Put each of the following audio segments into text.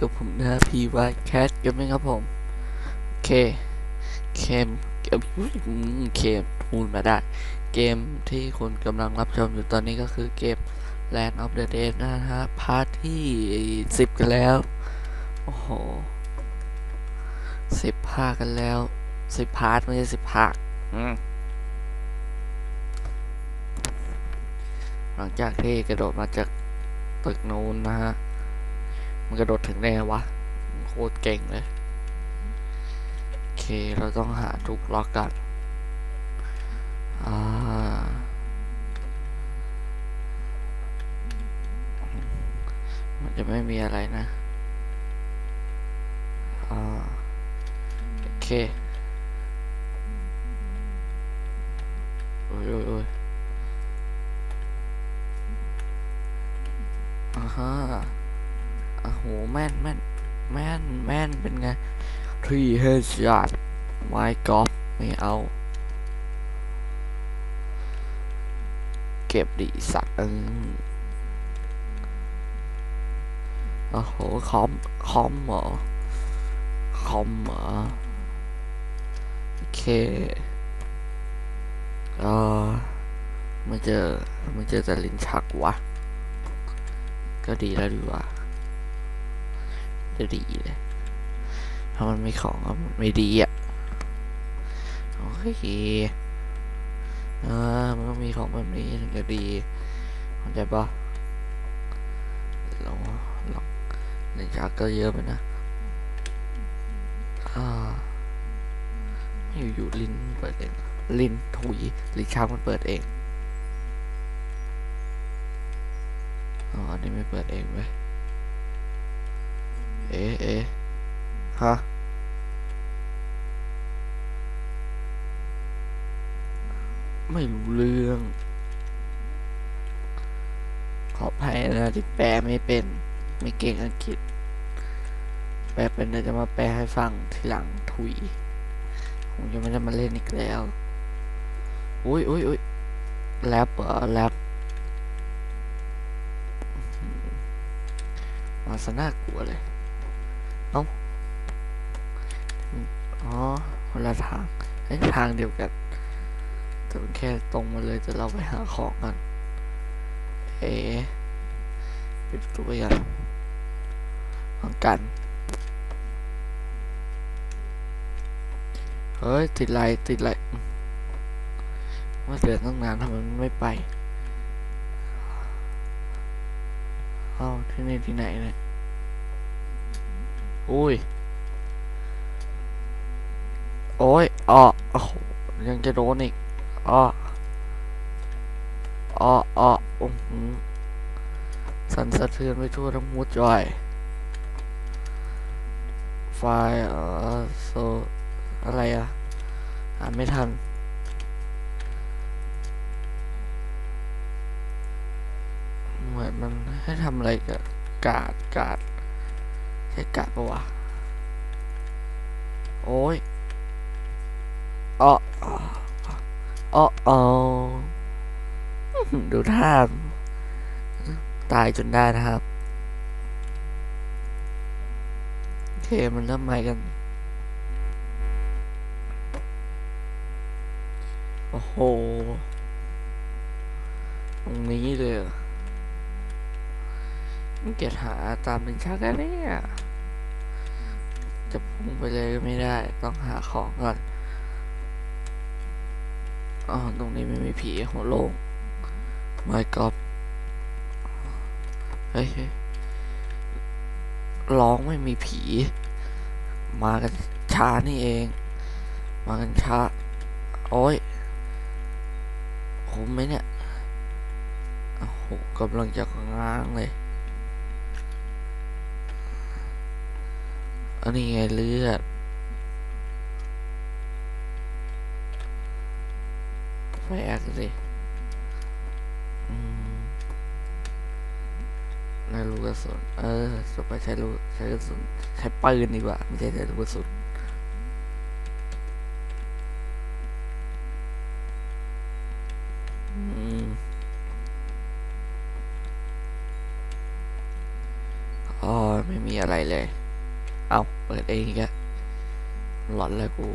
กับผมนะพีวายแคทกันไหมครับผม โอเคเคมเกมอืมเคมพูดมาได้ เกมที่คุณกำลังรับชมอยู่ตอนนี้ก็คือเกม Land of the Dead นะฮะ พาร์ทที่สิบกันแล้ว โอ้โหสิบภาคกันแล้วสิบพาร์ทไม่ใช่สิบภาคหลังจากที่กระโดดมาจากตึกนู้นนะฮะ มันกระโดดถึงได้วะ โคตรเก่งเลย โอเค เราต้องหาทุกล็อกกัน อ่า มันจะไม่มีอะไรนะ อ่า โอเคโอ้ยโอ้ยโอ้ยอ่าฮะ อะโหแม่นแม่นแม่นแม่นเป็นไงทรีเฮดช็อตไม้กอล์ฟไม่เอา เก็บดีสัตว์เออโอ้โหคอมคอมเหรอคอมเหรอโอเคเออไม่เจอไม่เจอแต่ลิ้นชักวะ ก็ดีแล้วดีกว่า จะดีเลยถ้ามันไม่ของก็ไม่ดีอะโอเคเออมันต้องมีของแบบนี้ถึงจะดีเข้าใจปะลองลองในจากก็เยอะไปนะอ่าอยู่อยู่ลิ้นเปิดเองลิ้นถุยลิ้นชักมันเปิดเองอ๋อนนี้ไม่เปิดเองเว้ย เอ๊ะเอ๊ะฮะไม่รู้เรื่อง ขออภัยนะที่แปลไม่เป็น ไม่เก่งอังกฤษ แปลเป็นเดี๋ยวจะมาแปลให้ฟังทีหลังถุยผมจะไม่ได้มาเล่นอีกแล้วอุ้ยอุ้ยอุ้ยแรปเหรอแรปมาซะน่ากลัวเลย เอ้าอ๋อคนละทางไอ้ทางเดียวกันแต่มันแค่ตรงมาเลยแต่เราไปหาของกัน เอปิดตัวอย่างของกัน เฮ้ย ติดไรติดไรมาเดินตั้งนานทำไมมันไม่ไป เอ้าที่นี่ที่ไหนเนี่ย อุ้ย โอ้ยอ้อยังจะโดนอีกอ้ออ้ออ้ออ้โหสั่นสะเทือนไปทั่วทั้งหมดจอย ไฟเอ่อโซอะไรอะอ่านไม่ทันเหมือนมันให้ทำอะไรกับกาดกาด ใช่กาดปะวะ โอ้ยอ๋ออ๋ออ๋ออ๋ออื้อหือดูท่าตายจนได้นะครับ โอเค มันเริ่มใหม่กัน โอ้โห ตรงนี้เลยมันเกียหาตามเป็นชักแล้วเนี่ย จะพุ่งไปเลยก็ไม่ได้ ต้องหาของก่อนอ๋อตรงนี้ไม่มีผีหัวโลงไม่กอบเฮ้ยเฮ้ยร้องไม่มีผี มากันช้านี่เอง มากันช้า โอ้ยคุ้มไหมเนี่ยโอ้โหกำลังจะง้างเลย อันนี้ไงเลือดไฟแอคสิใช้ลูกกระสุนเออจะไปใช้ลูกใช้กระสุนใช้ปืนดีกว่า ไม่ใช่ใช้ลูกกระสุน อืมอ๋อ ไม่มีอะไร เลย เองอีกอะหลอนเลยกู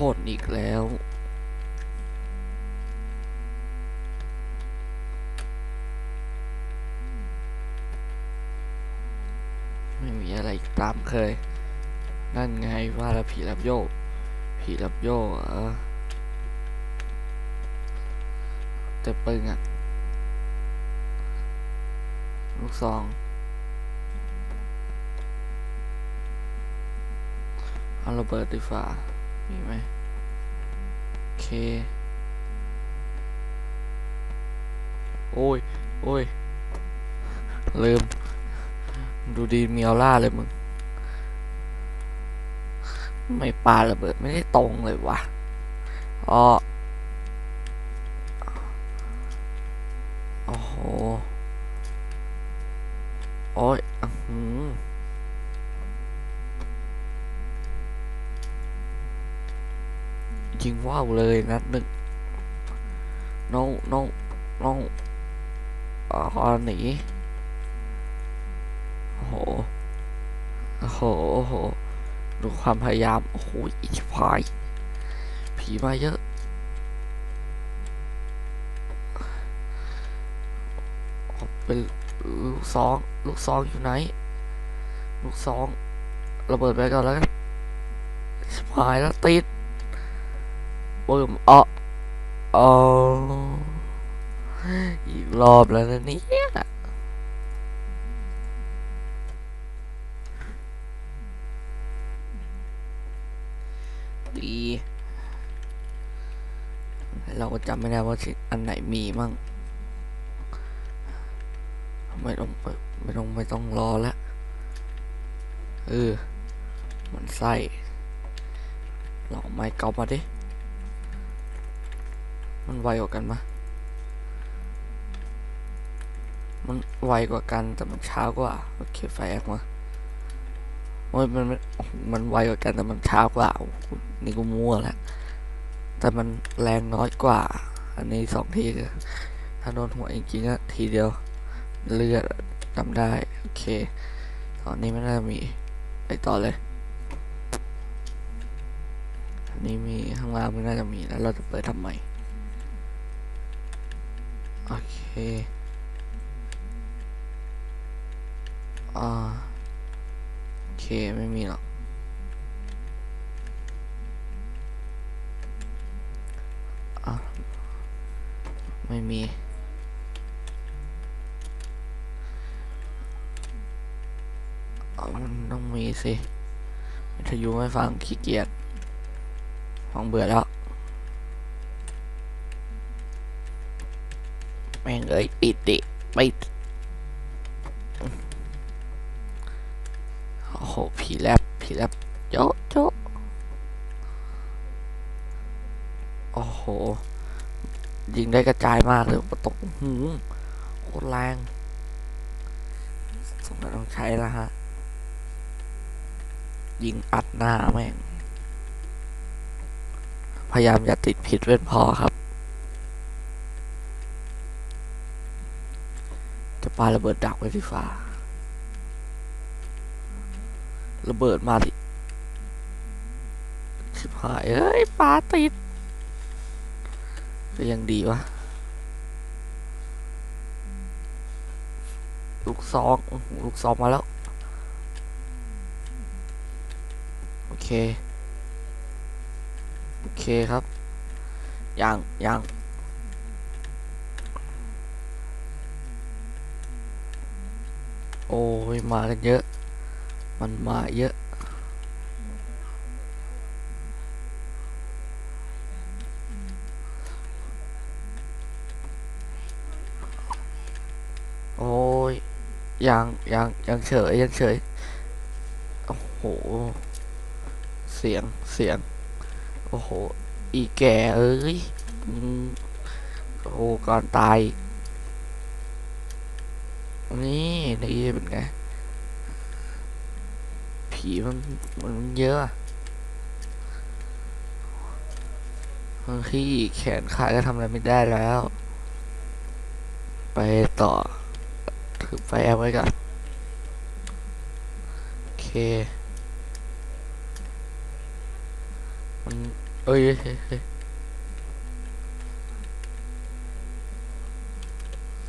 บ่นอีกแล้วไม่มีอะไรตามเคย นั่นไงว่าแล้วผีรับโยกผีรับโยกเหรอ แต่ปึงอะลูกซอง เอาระเบิดดีฝ่ามีไหมโอเค โอ้ย โอ้ย ลืม ดูดีมีออร่าเลยมึง ไม่ปาระเบิด ไม่ได้ตรงเลยวะอ๋อโอ้โห โอ้ยอื้อหือยิงว่าวเลยนัดหนึ่งน้องน้องน้องอ๋อหนีโอ้โหโอ้โหโอ้โหดูความพยายาม โอ้โหอีชิพายผีมาเยอะเป็น ลูกซอง ลูกซองอยู่ไหน ลูกซองระเบิดไปก่อนแล้วกันชิบหายแล้วติดปึ้มอ๋ออ๋ออีกรอบแล้วนะเนี่ยดีเราก็จำไม่ได้ว่าอันไหนมีมั่ง ไม่ต้องเปิดไม่ต้องไม่ต้องรอแล้วเออมันไส้ลองไม้เกามาดิ มันไวกว่ากันมะมันไวกว่ากันแต่มันช้ากว่าโอเคไฟแอคมาโอ้ยมันมันมันไวกว่ากันแต่มันช้ากว่าโอ้นี่กูมั่วแล้วแต่มันแรงน้อยกว่า อันนี้สองทีถ้าโดนหัวจริงๆอะทีเดียว เลือดจำได้ โอเค ตอนนี้ไม่น่ามีไปต่อเลยอันนี้มีข้างล่างไม่น่าจะมีแล้วเราจะเปิดทำไมโอเคอ่าโอเค ไม่มีหรอกอะไม่มี เอา มันต้องมีสิวิทยุไม่ฟังขี้เกียจฟังเบื่อแล้วแม่งเอ้ยปิดดิปิดโอ้โหผีแลบผีแลบโจ๊ะโจ๊ะโอ้โห ยิงได้กระจายมากเลยประตกหูโคตรแรงสงสัยต้องใช้แล้วฮะ ยิงอัดหน้าแม่ง พยายามอย่าติดผิดเป็นพอครับ จะปาระเบิดดักไว้ที่ฟ้า ระเบิดมาดิชิบหาย เอ้ยปาติด ก็ยังดีวะลูกซองลูกซองมาแล้ว โอ เค โอเคครับ ยังยังโอ้ย มากันเยอะ มันมาเยอะ โอ้ย ยังยังยังเฉยยังเฉย โอ้โห สียงเสียง โอ้โห อีแก่เอ้ยโอ้โหก่อนตาย นี่นี่เป็นไง ผีมันมันเยอะอะบางที่แขนขาก็ทำอะไรไม่ได้แล้ว ไปต่อ ถือไฟแอปไว้ก่อน โอเค มันเอ้ย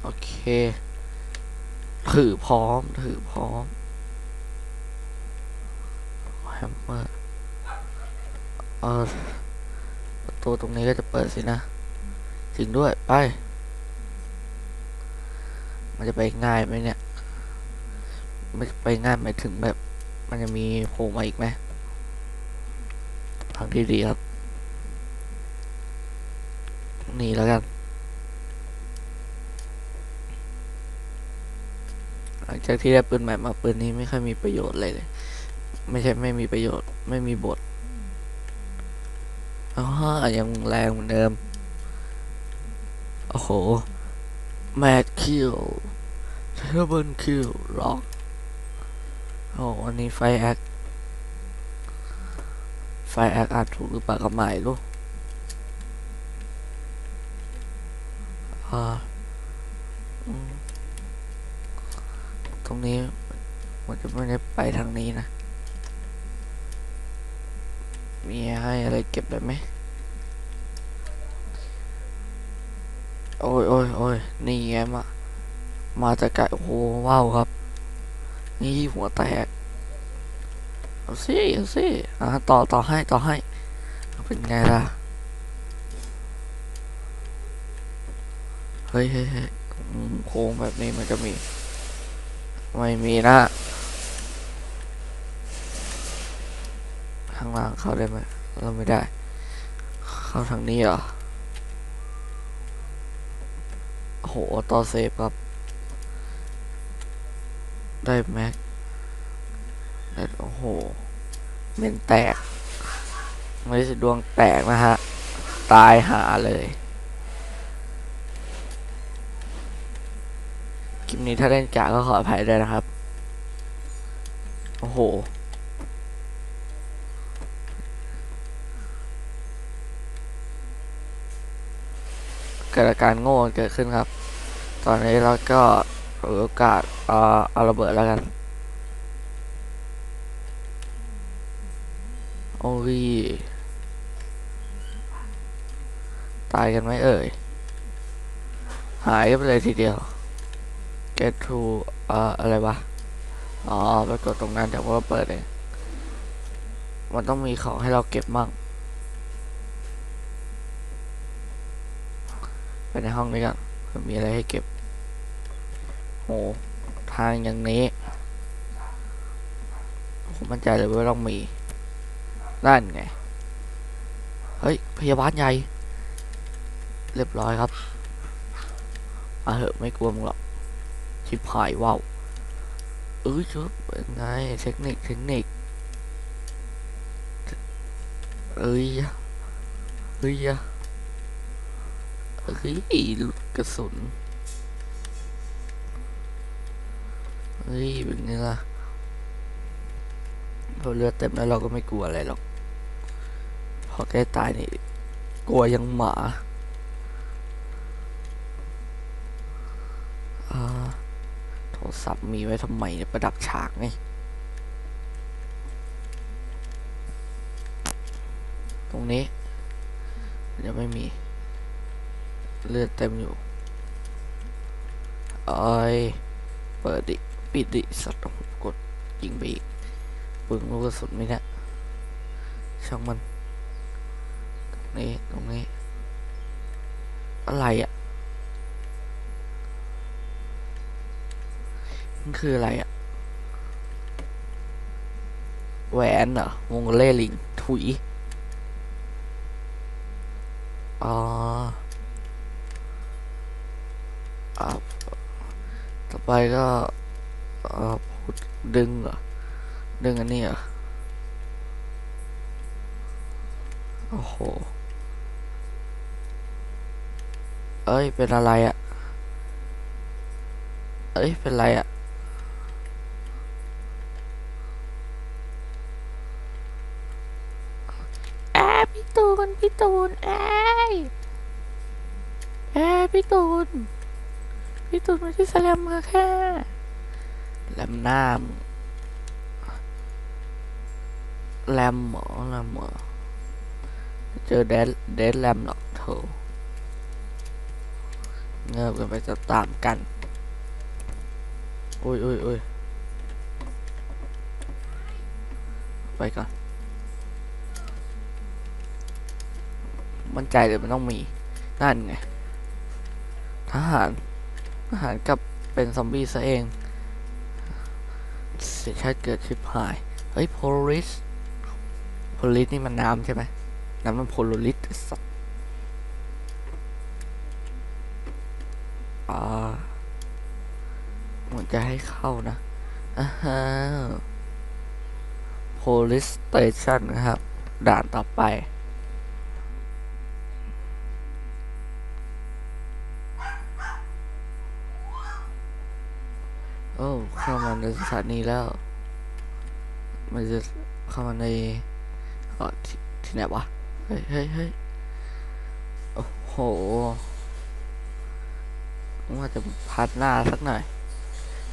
โอเค ถือพร้อม ถือพร้อมแฮมเมอร์เออประตูตรงนี้ก็จะเปิดสินะจริงด้วย ไป มันจะไปง่ายไหมเนี่ยไม่ไปง่ายหมายถึงแบบ มันจะมีโผล่มาอีกไหม ทางที่ดีครับ นี่แล้วกัน หลังจากที่ได้ปืนใหม่มาปืนนี้ไม่ค่อยมีประโยชน์เลยเลย ไม่ใช่ไม่มีประโยชน์ไม่มีบทอ๋อยังแรงเหมือนเดิม โอ้โห แมดคิวเทเบิลคิวล็อกโอ้อันนี้ไฟแอค ไฟแอคอาจถูกหรือเปล่าก็ไม่รู้ตรงนี้มันจะไม่ได้ไปทางนี้นะ มีให้อะไรเก็บได้ไหม โอ้ยโอ้ยโอ้ยนี่ไงมา มาจากไกลโอ้ว้าวครับ นี่หัวแตก เอาสิเอาสิอ่าต่อต่อให้ต่อให้ เป็นไงล่ะ เฮ้ยเฮ้ยโค้งแบบนี้มันจะมี ไม่มีนะข้างล่างเข้าได้ไหมเราไม่ได้ เข้าทางนี้เหรอโอ้โหต่อเซฟครับ ได้แม็ก ได้โอ้โหเมนแตกไม่ใช่ดวงแตกนะฮะ ตายหาเลย คลิปนี้ถ้าเล่นกะก็ขออภัยด้วยนะครับ โอ้โหเกิดอาการโง่เกิดขึ้นครับ ตอนนี้เราก็โอกาสเอาเอาระเบิดแล้วกัน โอ้ยตายกันไหมเอ่ย หายไปเลยทีเดียว get to เอ่ออะไรวะ อ๋อไปกดตรงนั้นเดี๋ยวก็เปิดเอง มันต้องมีของให้เราเก็บมั่งไปในห้องนี้กันมีอะไรให้เก็บโหทางอย่างนี้ ผมมั่นใจเลยว่าต้องมี นั่นไง เฮ้ย พยาบาลใหญ่ เรียบร้อยครับมาเหอะไม่กลัวมึงหรอก ชิบหายว้าวเอ้ยชุบเป็นไงเทคนิคเทคนิคเอ้ยเอ้ยเฮ้ยลูกกระสุนเฮ้ยเป็นไงล่ะเราเลือดเต็มแล้วเราก็ไม่กลัวอะไรหรอก พอใกตายนี่กลัวยังหมาโทรศัพท์มีไว้ทำไมเนี่ยประดับฉากไงตรงนี้ยังไม่มี เลือดเต็มอยู่เอ้ยเปิดดิ ปิดดิ สัตว์กดยิงไปอีกปึงลูกกระสุนไม่ได้ช่างมัน นี้ตรงนี้ อะไรอะมันคืออะไรอะ แหวนเหรอวงเล่ลิงถุยอ๋ออ่าต่อไปก็พูดดึงเหรอดึงอันนี้เหรอโอ้โห เอ้ย เป็นอะไรอะ่ะ เอ้ย เป็นไรอะ่ะ แอบพี่ตูน พี่ตูนแเอ้ยเอ้ยพี่ตูน พี่ตูนมาที่สแลมมาแค่แลมหน้ามงแลมเหรอแลมเหรอเจอเดดเดดแลมหรอกโถ เงิบกันไปจะตามกันอุ้ยอุ้ยอุ้ยไปก่อนมั่นใจเลยมันต้องมี นั่นไง ทหาร ทหารกับเป็นซอมบี้ซะเอง เสียชาติเกิดชิบหาย เฮ้ยโพลิสโพลิสนี่มันน้ำใช่ไหมน้ำมันโพลลิสสัตว์อ่าเหมือน จะให้เข้านะอ่าฮะ police station นะครับ ด่านต่อไป โอ้ เข้ามาในสถานีแล้ว มันจะเข้ามาในเออที่ที่ไหนวะ เฮ้ยเฮ้ยเฮ้ยโอ้โหว่าจะพาร์ทหน้าสักหน่อย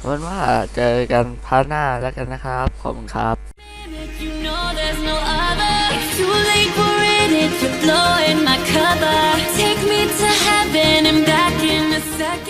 วันว่าเจอกันพาร์หน้าแล้วกันนะครับ ขอบคุณครับ Take me to heaven and back in a second